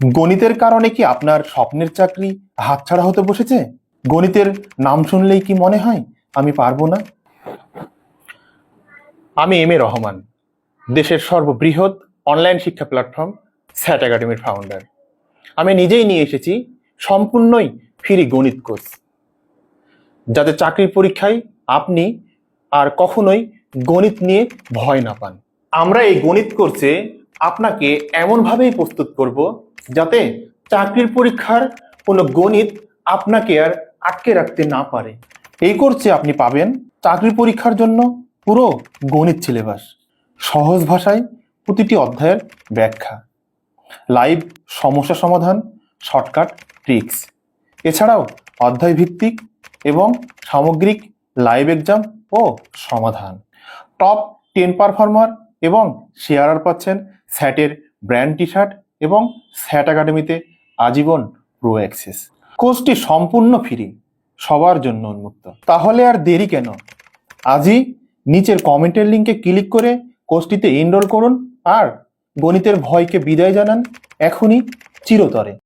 গণিতের কারণে কি আপনার স্বপ্নের চাকরি হাতছাড়া হতে বসেছে? গণিতের নাম শুনলেই কি মনে হয় আমি পারব না? আমি এম এ রহমান, দেশের সর্ববৃহৎ অনলাইন শিক্ষা প্ল্যাটফর্ম স্যাট একাডেমির ফাউন্ডার আমি নিজেই নিয়ে এসেছি সম্পূর্ণই ফ্রি গণিত কোর্স যাতে চাকরির পরীক্ষায় আপনি আর কখনোই গণিত নিয়ে ভয় না পান। আমরা এই গণিত কোর্সে আপনাকে এমনভাবেই প্রস্তুত করব যাতে চাকরির পরীক্ষার কোনো গণিত আপনাকে আর আটকে রাখতে না পারে। এই কোর্সে আপনি পাবেন চাকরির পরীক্ষার জন্য পুরো গণিত সিলেবাস, সহজ ভাষায় প্রতিটি অধ্যায়ের ব্যাখ্যা, লাইভ সমস্যা সমাধান, শর্টকাট ট্রিক্স। এছাড়াও অধ্যায় ভিত্তিক এবং সামগ্রিক লাইভ এক্সাম ও সমাধান। টপ টেন পারফর্মার এবং শেয়ারার পাচ্ছেন স্যাটের ব্র্যান্ড টি শার্ট এবং স্যাট একাডেমিতে আজীবন প্রো অ্যাক্সেস কোর্সটি সম্পূর্ণ ফ্রি, সবার জন্য উন্মুক্ত। তাহলে আর দেরি কেন? আজই নিচের কমেন্টের লিঙ্কে ক্লিক করে কোর্সটিতে এনরোল করুন আর গণিতের ভয়কে বিদায় জানান। এখনই চিরতরে।